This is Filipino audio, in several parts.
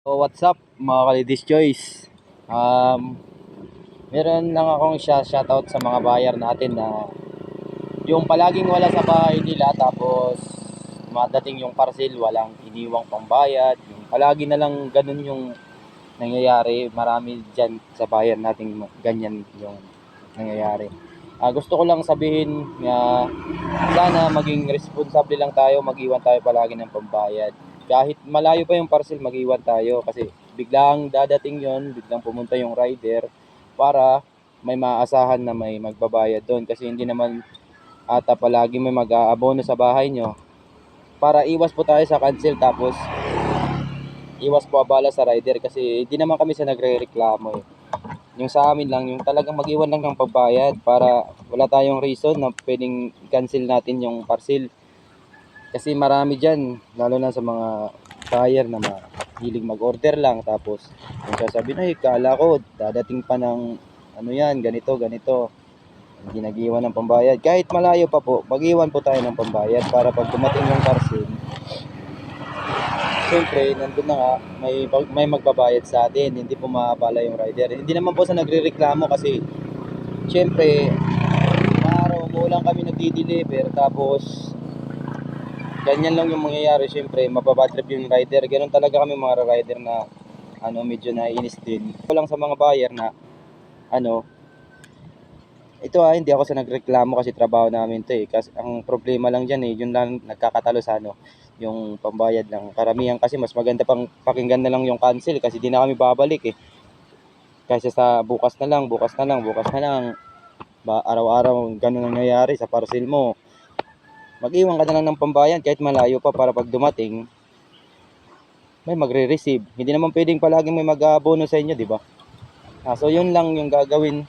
So what's up mga kalidis choice um, Meron lang akong shoutout sa mga buyer natin na Yung palaging wala sa bahay nila tapos Madating yung parcel walang iniwang pambayad. Yung Palagi na lang ganun yung nangyayari. Marami dyan sa buyer natin ganyan yung nangyayari. Ah, Gusto ko lang sabihin na Sana maging responsable lang tayo Mag-iwan tayo palagi ng pambayad kahit malayo pa yung parcel, mag-iwan tayo kasi biglang dadating yon biglang pumunta yung rider para may maasahan na may magbabayad doon kasi hindi naman ata palagi may mag-aabono sa bahay nyo para iwas po tayo sa cancel tapos iwas po abala sa rider kasi hindi naman kami sa nagre-reklamo eh. Yung sa amin lang, yung talagang mag-iwan lang ng pagbayad para wala tayong reason na pwedeng cancel natin yung parcel. Kasi marami dyan, lalo na sa mga buyer na mahilig mag-order lang. Tapos, yung sasabihin, ay, kala ko, dadating pa ng, ano yan, ganito, ganito. Hindi nag-iwan ng pambayad. Kahit malayo pa po, mag-iwan po tayo ng pambayad para pag dumating yung parcel, Siyempre, nandun na nga, may, may magbabayad sa atin, hindi po maabala yung rider. Hindi naman po sa nagre-reklamo kasi, siyempre, araw mo lang kami nagdi-deliver, tapos, ganyan lang yung mangyayari syempre mababadtrip yung rider. Ganun talaga kami mga rider na ano medyo naiinis din. Ito lang sa mga buyer na ano ito ah hindi ako sa nagreklamo kasi trabaho namin to eh. Kasi ang problema lang diyan eh yun lang nagkakatalo sa ano yung pambayad lang. Karamihan kasi mas maganda pang pakinggan na lang yung cancel kasi di na kami babalik eh. Kasi sa bukas na lang bukas na lang bukas na lang. Ba araw-araw ganun ang nangyayari sa parcel mo mag-iwan ka na lang ng pambayan kahit malayo pa para pag dumating may magre-receive. Hindi naman pwedeng palaging may mag-abono sa inyo, di ba? Ah, so yun lang yung gagawin.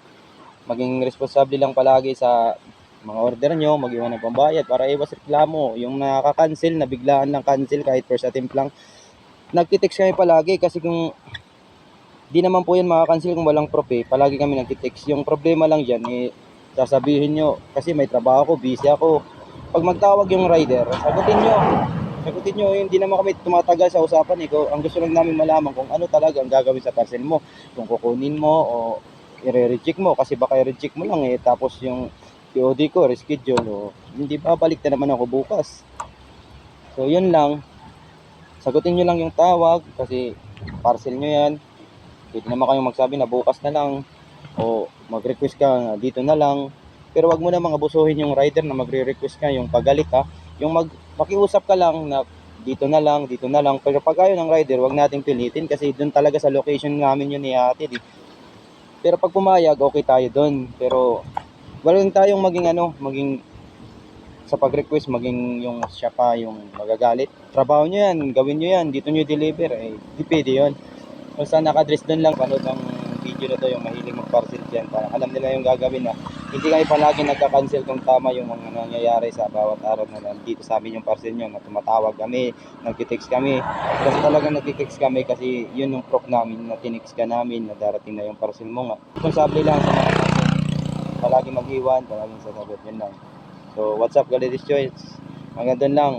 Maging responsable lang palagi sa mga order nyo, mag-iwan ng pambayad para iwas reklamo. Yung nakaka-cancel, na biglaan lang cancel kahit first attempt lang. Nagtitext kami palagi kasi kung di naman po yan makakancel kung walang proof eh. Palagi kami nagtitext. Yung problema lang dyan eh, sasabihin nyo, kasi may trabaho ako, busy ako, pag magtawag yung rider, sagutin nyo. Sagutin nyo, hindi naman kami tumatagal sa usapan eh. Ang gusto lang namin malaman kung ano talaga ang gagawin sa parcel mo. Kung kukunin mo o i-reject mo kasi baka i-reject mo lang eh. Tapos yung POD ko, reschedule o hindi babalik na naman ako bukas. So yun lang. Sagutin nyo lang yung tawag kasi parcel nyo yan. Pwede naman kayong magsabi na bukas na lang o mag-request ka dito na lang. Pero wag mo na mga abusuhin yung rider na magre-request ka, yung pagalit ha. Yung mag makiusap ka lang na dito na lang, dito na lang. Pero pag ayaw ng rider, wag nating pilitin kasi doon talaga sa location namin yun ate. Di. Pero pag pumayag, okay tayo doon. Pero wala lang tayong maging ano, maging sa pag-request, maging yung siya pa yung magagalit. Trabaho nyo yan, gawin nyo yan, dito nyo deliver. Eh, di pwede yun. Basta nakadress doon lang, panood ng video na to, yung mahilig mag-parcel dyan. Para alam nila yung gagawin na hindi kami palagi nagka-cancel kung tama yung mga nangyayari sa bawat araw na nandito sa amin yung parcel nyo na tumatawag kami, nagtitext kami. Kasi talagang nagtitext kami kasi yun yung proof namin na tinext ka namin na darating na yung parcel mo nga. Responsable lang sa mga parcel. Palagi mag-iwan, palagi sasagot yun lang. So what's up Galidis Choice? Hanggang doon lang.